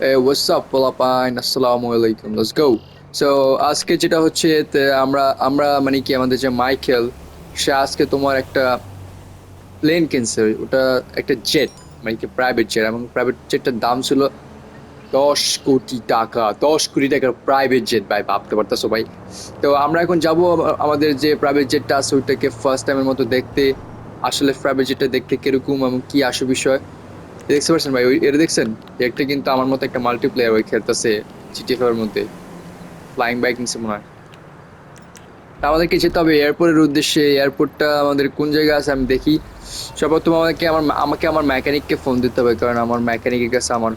Hey, what's up, পোলাপাইন? আসসালামু আলাইকুম let's go so আজকে যেটা হচ্ছে আমরা আমরা মানে কি আমাদের যে মাইকেল সে আজকে তোমার একটা প্লেন কিনছে ওটা একটা জেট মানে কি প্রাইভেট জেট এবং প্রাইভেট জেটটার দাম ছিল দশ কোটি টাকা দশ কোটি টাকার প্রাইভেট জেট ভাই ভাবতে পারতেছো ভাই? তো আমরা এখন যাব আমাদের যে প্রাইভেট জেটটা আছে ওইটাকে ফার্স্ট টাইমের মতো দেখতে আসলে প্রাইভেট জেটটা দেখতে কীরকম এবং কি আসে বিষয় দেখতে পাচ্ছেন ভাই ওই এটা দেখছেন? একটা কিন্তু আমার মতো একটা মাল্টিপ্লেয়ার ওই খেলতেছে জিটি ফাইভের মধ্যে। ফ্লাইং বাইক নিচ্ছে মনে হয়। তা আমাদেরকে যেতে হবে? এয়ারপোর্টের উদ্দেশ্যে এয়ারপোর্টটা আমাদের কোন জায়গায় আছে আমি দেখি। সর্বপ্রথম আমাকে আমার আমাকে আমার মেকানিককে ফোন দিতে হবে কারণ আমার মেকানিকের কাছে আমার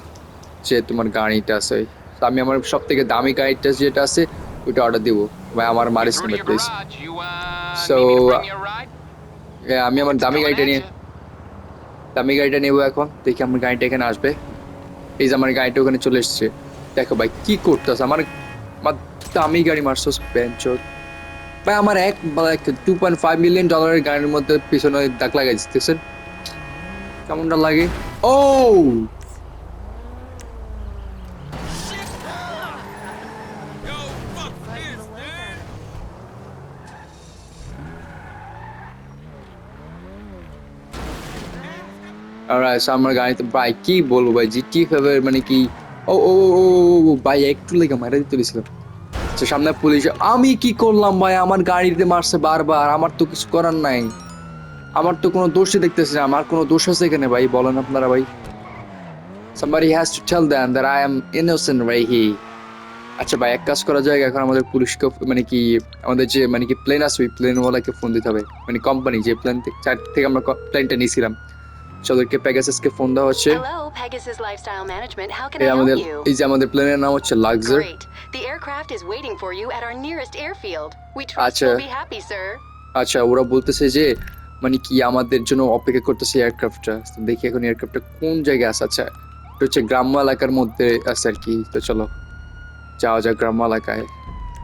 যে তোমার গাড়িটা আছে তো আমি আমার সব থেকে দামি গাড়িটা যেটা আছে ওইটা অর্ডার দিব। ভাই আমার মারিস number please uh, a ride? আমি আমার দামি গাড়িটা নিয়ে দামি গাড়িটা নেব এখন, দেখি আমার গাড়িটা এখানে আসবে। এই যে আমার গাড়িটা ওখানে চলে এসছে। দেখো ভাই, কি করতেছ? আমার দামি গাড়ি মারছস বেঞ্চর ভাই, আমার এক টু পয়েন্ট ফাইভ মিলিয়ন ডলারের গাড়ির মধ্যে পিছনে দাগ লাগাই দিতেছেন কেমনটা লাগে? ও! আমার গাড়িতে ভাই কি বলব ভাই? জিটি ফাইভের মানে কি? ও ও ও, ভাই একটু লেগে মারা দিতে গেছিলাম সামনে পুলিশ আমি কি করলাম ভাই? আমার গাড়িতে মারছে বারবার। আমার তো কিছু করার নাই। আমার তো কোনো দোষই দেখতেছি না। আমার কোনো দোষ আছে এখানে ভাই? বলেন আপনারা ভাই। Somebody has to tell them that I am innocent right here আচ্ছা ভাই এক কাজ করা যায়। এখন আমাদের পুলিশকে মানে কি আমাদের যে মানে কি প্লেন আছে ওই প্লেনওয়ালাকে ফোন দিতে হবে। মানে কোম্পানি যে প্লেন থেকে আমরা প্লেনটা নিয়েছিলাম। ওদেরকে প্যাগাসেসকে ফোন দেওয়া হচ্ছে Hello, Pegasus Lifestyle Management. How can এই আমাদের you? এই যে আমাদের প্লেনের নাম হচ্ছে লাক্সার Great. The aircraft is waiting for you at our nearest airfield. We trust Acha. you'll be happy, sir. আচ্ছা ওরা বলতেছে যে মানে কি আমাদের জন্য অপেক্ষা করতেছে এয়ারক্রাফটটা দেখি এখন এয়ারক্রাফটটা কোন জায়গায় আছে আচ্ছা এটা হচ্ছে গ্রাম্য এলাকার মধ্যে আছে আর কি তো চলো যাওয়া যাক গ্রাম্য এলাকায়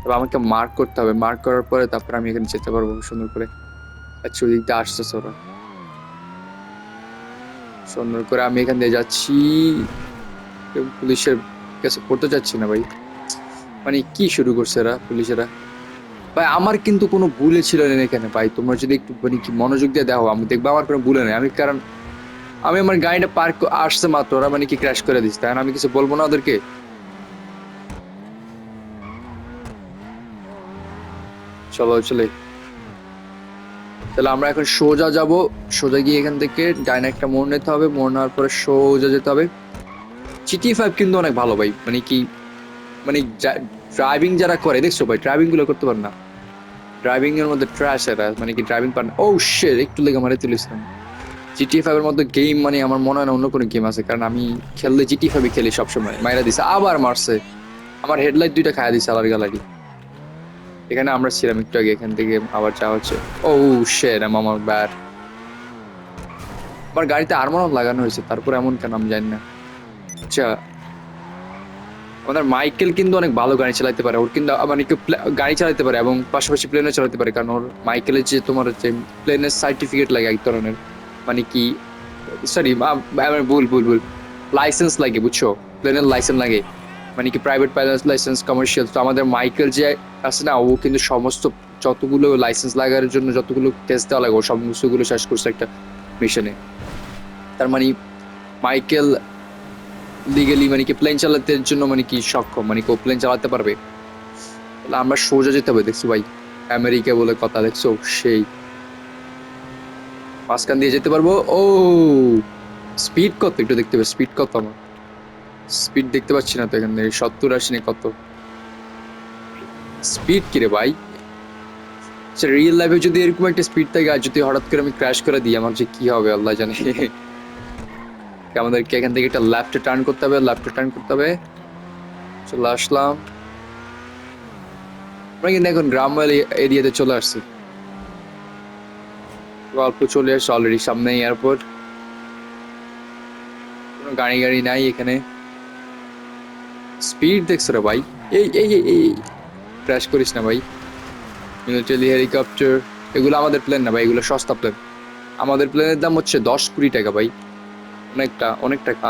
তবে আমাকে মার্ক করতে হবে মার্ক করার পরে তারপর আমি এখানে যেতে পারব সুন্দর করে আচ্ছা ওই দিক দিয়ে আসতেছে ওরা সুন্দর করে আমি এখান দিয়ে যাচ্ছি। পুলিশের কাছে পড়তে যাচ্ছি না ভাই। মানে কি শুরু করছে এরা, পুলিশেরা? ভাই, আমার কিন্তু কোনো ভুলে ছিল না এখানে ভাই। তোমরা যদি একটু মানে কি মনোযোগ দিয়ে দেখো, আমি দেখব, আমার কোনো ভুলে নেই। আমি কারণ, আমি আমার গাড়িটা পার্ক আসছে মাত্র, ওরা মানে কি ক্র্যাশ করে দিচ্ছে। তাই আমি কিছু বলব না ওদেরকে? চলো, চলে। তাহলে আমরা এখন সোজা যাব। সোজা গিয়ে এখান থেকে ডাইনে একটা মোড় নিতে হবে। মোড় নেওয়ার পরে সোজা যেতে হবে। জিটি ফাইভ কিন্তু অনেক ভালো ভাই। মানে কি মানে ড্রাইভিং যারা করে, দেখছ ভাই? ড্রাইভিংগুলো করতে পারে না। ড্রাইভিং এর মধ্যে ট্র্যাশ এরা। মানে কি ড্রাইভিং পারে ও শের একটু লেগে মারে তুলিছিলাম জিটি ফাইভ এর মধ্যে গেম মানে আমার মনে হয় না অন্য কোনো গেম আছে। কারণ আমি খেললে জিটি ফাইভই খেলি সবসময়। মাইরা দিছে, আবার মারছে। আমার হেডলাইট দুইটা খায়া দিছে, আলার গালারি এখানে আমরা ছিলাম একটু আগে, এখান থেকে আবার যাওয়া হচ্ছে। ও শের আমার ব্যাড আমার গাড়িতে আরমন লাগানো হয়েছে, তারপর এমন কেন আমি জানি না। আচ্ছা আমাদের মাইকেল কিন্তু অনেক ভালো গাড়ি চালাতে পারে, ওর কিন্তু মানে কেউ গাড়ি চালাতে পারে এবং পাশাপাশি প্লেনও চালাতে পারে, কারণ ওর মাইকেলের যে তোমার যে প্লেনের সার্টিফিকেট লাগে এক ধরনের মানে কি সরি ভুল ভুল ভুল। লাইসেন্স লাগে, বুঝছ? প্লেনের লাইসেন্স লাগে। মানে কি প্রাইভেট লাইসেন্স কমার্শিয়াল তো আমাদের মাইকেল যে আছে না, ও কিন্তু সমস্ত যতগুলো লাইসেন্স লাগার জন্য যতগুলো টেস্ট দেওয়া লাগে, ও সমস্তগুলো শেষ করছে একটা মিশনে তার মানে মাইকেল লিগেলি মানে কি প্লেন চালাতে জন্য মানে কি সক্ষম মানে কেউ প্লেন চালাতে পারবে? তাহলে আমরা সোজা যেতে হবে, দেখছ ভাই। আমেরিকা বলে কথা, দেখছ? সেই। মাঝখান দিয়ে যেতে পারব। ও! স্পিড কত? একটু দেখতে হবে স্পিড কত আমার? স্পিড দেখতে পাচ্ছি না তো এখান সত্তর আসেনি কত? স্পিড কিরে ভাই? আচ্ছা রিয়েল লাইফে যদি এরকম একটা স্পিড থাকে, আর যদি হঠাৎ করে আমি ক্র্যাশ করে দিই, আমার যে কি হবে, আল্লাহ জানে। আমাদেরকে এখান থেকে একটা লেফটে টার্ন করতে হবে লেফটে টার্ন করতে হবে। চলে আসলাম। আমরা কিন্তু এখন গ্রাম এরিয়াতে চলে আসছি। অল্প চলে আসছে অলরেডি সামনে এয়ারপোর্ট কোনো গাড়ি গাড়ি নাই এখানে। স্পিড দেখছ রে ভাই? এই এই এই ক্র্যাশ করিস না ভাই। মিলিটারি হেলিকপ্টার এগুলো আমাদের প্লেন না ভাই, এগুলো সস্তা প্লেন আমাদের প্লেনের দাম হচ্ছে দশ কুড়ি টাকা ভাই। অনেকটা অনেক টাকা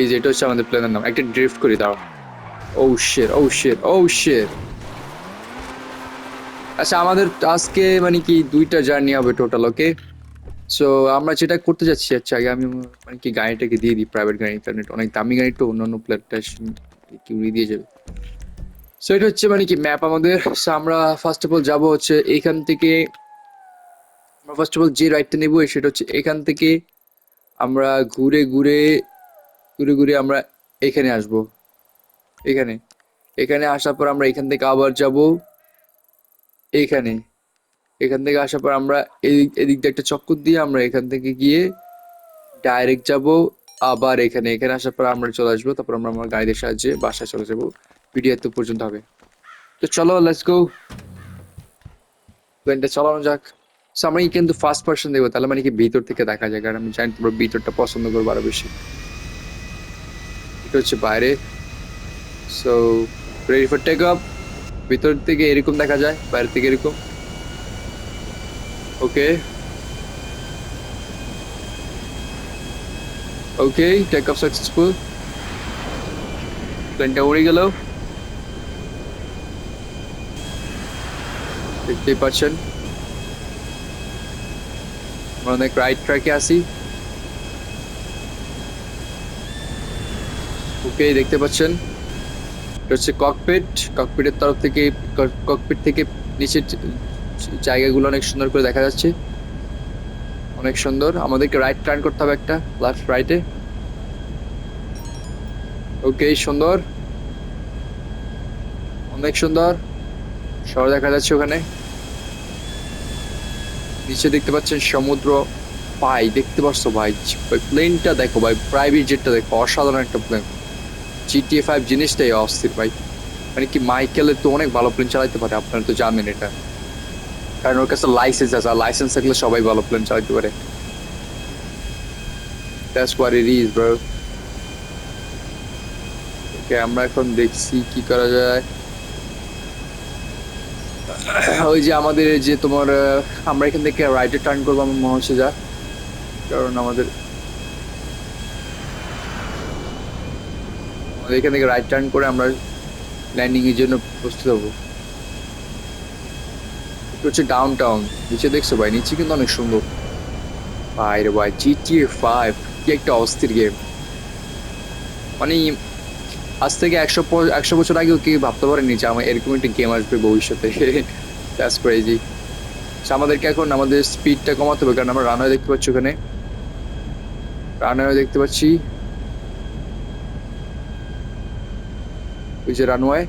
এই যে, এটা হচ্ছে আমাদের প্ল্যানের নাম। একটা ড্রিফট করি দাও ও শের ও শের ও শের আচ্ছা আমাদের আজকে মানে কি দুইটা জার্নি হবে টোটাল ওকে সো আমরা যেটা করতে যাচ্ছি আচ্ছা আগে আমি মানে কি গাড়িটাকে দিয়ে দিই প্রাইভেট গাড়ি কারণ অনেক দামি গাড়ি তো অন্যান্য কি উড়িয়ে দিয়ে যাবে। সো এটা হচ্ছে মানে কি ম্যাপ আমাদের। So, আমরা ফার্স্ট অফ অল যাব হচ্ছে এইখান থেকে আমরা ফার্স্ট অফ অল যে রাইডটা নেব সেটা হচ্ছে এখান থেকে আমরা ঘুরে ঘুরে ঘুরে ঘুরে আমরা এখানে আসব। এখানে। এখানে আসার পর আমরা এখান থেকে আবার যাব। এইখানে এখান থেকে আসার পর আমরা এদিক এদিক দিয়ে একটা চক্কর দিয়ে আমরা এখান থেকে গিয়ে ডাইরেক্ট যাব। আবার এখানে এখানে আসার পর আমরা চলে আসব। তারপর আমরা আমার গাড়িদের সাহায্যে বাসায় চলে যাব। ভিডিও এত পর্যন্ত হবে। তো চলো লেটস গো প্লেনটা চালানো যাক। সো আমরা কিন্তু ফার্স্ট পার্সন দেখব। তাহলে মানে কি ভিতর থেকে দেখা যায়? কারণ আমি জানি তোমরা ভিতরটা পছন্দ করব আরও বেশি। এটা হচ্ছে বাইরে। So ready for take up ভিতর থেকে এরকম দেখা যায়, বাইরে থেকে এরকম। ওকে টেক আপ সাকসেসফুল প্লেনটা উড়ে গেল। দেখতেই পাচ্ছেন আমরা অনেক রাইট ট্র্যাকে আছি। ওকে দেখতে পাচ্ছেন। এটা হচ্ছে ককপিট ককপিটের তরফ থেকে ককপিট থেকে নিচের জায়গাগুলো অনেক সুন্দর করে দেখা যাচ্ছে। অনেক সুন্দর। আমাদেরকে রাইট টার্ন করতে হবে একটা লেফট রাইটে ওকে সুন্দর। অনেক সুন্দর। শহর দেখা যাচ্ছে ওখানে। নিচে দেখতে পাচ্ছেন সমুদ্র ভাই দেখতে পাচ্ছ ভাই? প্লেনটা দেখো ভাই প্রাইভেট জেটটা দেখো, অসাধারণ একটা প্লেন জিটিএ ফাইভ জিনিসটাই অস্থির ভাই। মানে কি মাইকেলের তো অনেক ভালো প্লেন চালাইতে পারে, আপনারা তো জানেন এটা। কারণ ওর কাছে লাইসেন্স আছে আর লাইসেন্স থাকলে সবাই ভালো প্লেন চালাতে পারে। That's what it is, bro. ওকে আমরা এখন দেখছি কি করা যায়। ওই যে আমাদের যে তোমার আমরা এখান থেকে রাইটে টার্ন করব আমার মনে হচ্ছে যা। কারণ আমাদের এখান থেকে রাইট টার্ন করে আমরা ল্যান্ডিং এর জন্য প্রস্তুত হব। এটা হচ্ছে ডাউন টাউন নিচে দেখছ ভাই? নিচে কিন্তু অনেক সুন্দর। ভাই রে ভাই জিটিএ ফাইভ কি একটা অস্থির গেম মানে আজ থেকে একশো একশো বছর আগেও কি ভাবতে পারেনি যে আমার এরকম একটা গেম আসবে ভবিষ্যতে। দ্যাটস ক্রেজি আমাদেরকে এখন আমাদের স্পিডটা কমাতে হবে, কারণ আমরা রানওয়ে দেখতে পাচ্ছি ওখানে। রানওয়ে দেখতে পাচ্ছি। ওই যে রানওয়ে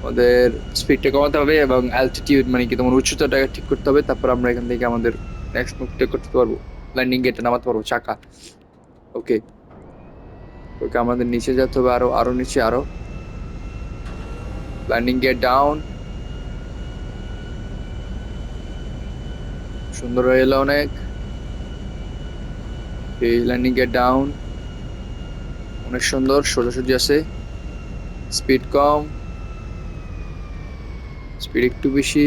আমাদের স্পিডটা কমাতে হবে এবং অ্যালটিটিউড মানে কি তোমার উচ্চতাটা ঠিক করতে হবে, তারপর আমরা এখান থেকে আমাদের নেক্সট মুভটা করতে পারব। ল্যান্ডিং গেটে নামাতে পারব, চাকা। ওকে ওকে আমাদের নিচে যেতে হবে আরও আরও নিচে, আরও। ল্যান্ডিং গেট ডাউন সুন্দর হয়ে এলো অনেক। এই ল্যান্ডিং গেট ডাউন অনেক সুন্দর, সোজাসুজি আছে। স্পিড কম। স্পিড একটু বেশি।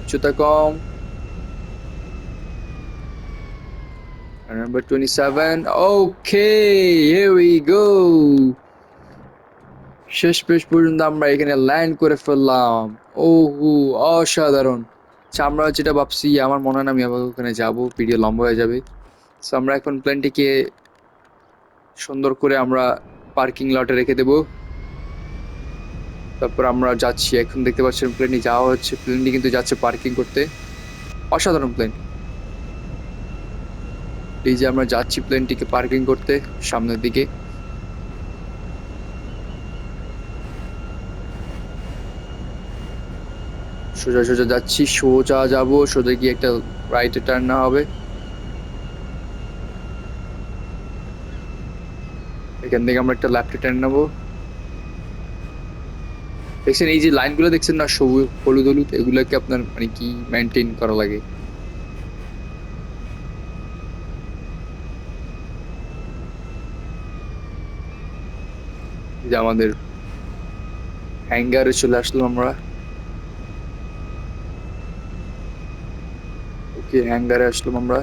উচ্চতা কম। And number 27. Okay, here we go. শেষ পেশ পর্যন্ত আমরা এখানে ল্যান্ড করে ফেললাম। ওহু অসাধারণ। আচ্ছা, আমরা যেটা ভাবছি আমার মনে হয় না আমি আবার ওখানে যাব ভিডিও লম্বা হয়ে যাবে। সো আমরা এখন প্ল্যানটিকে সুন্দর করে আমরা পার্কিং লটে রেখে দেব। তারপর আমরা যাচ্ছি, এখন দেখতে পাচ্ছেন প্লেনটি যাওয়া হচ্ছে। প্লেনটি কিন্তু যাচ্ছে পার্কিং করতে। অসাধারণ প্লেন এই যে আমরা যাচ্ছি প্লেনটিকে পার্কিং করতে, সামনের দিকে। সোজা সোজা যাচ্ছি, সোজা যাব, সোজা গিয়ে একটা রাইটে টার্ন না হবে। এখান থেকে আমরা একটা লেফটে টার্ন নেব। দেখছেন, এই যে লাইনগুলো দেখছেন না, সবুজ, হলুদ হলুদ, এগুলোকে আপনার মানে কি মেনটেন করা লাগে? যে আমাদের হ্যাঙ্গারে চলে আসলাম আমরা। ওকে, হ্যাঙ্গারে আসলাম আমরা।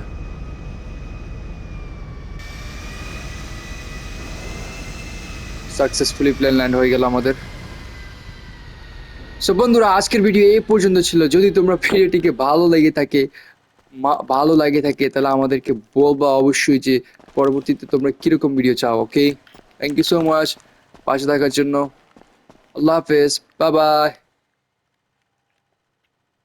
সাকসেসফুলি প্লেন ল্যান্ড হয়ে গেল আমাদের। সো বন্ধুরা, আজকের ভিডিও এই পর্যন্ত ছিল। যদি তোমরা ভিডিওটিকে ভালো লেগে থাকে ভালো লাগে থাকে, তাহলে আমাদেরকে বলবা অবশ্যই যে পরবর্তীতে তোমরা কীরকম ভিডিও চাও okay thank you so much পাশে থাকার জন্য। আল্লাহ হাফেজ। Bye bye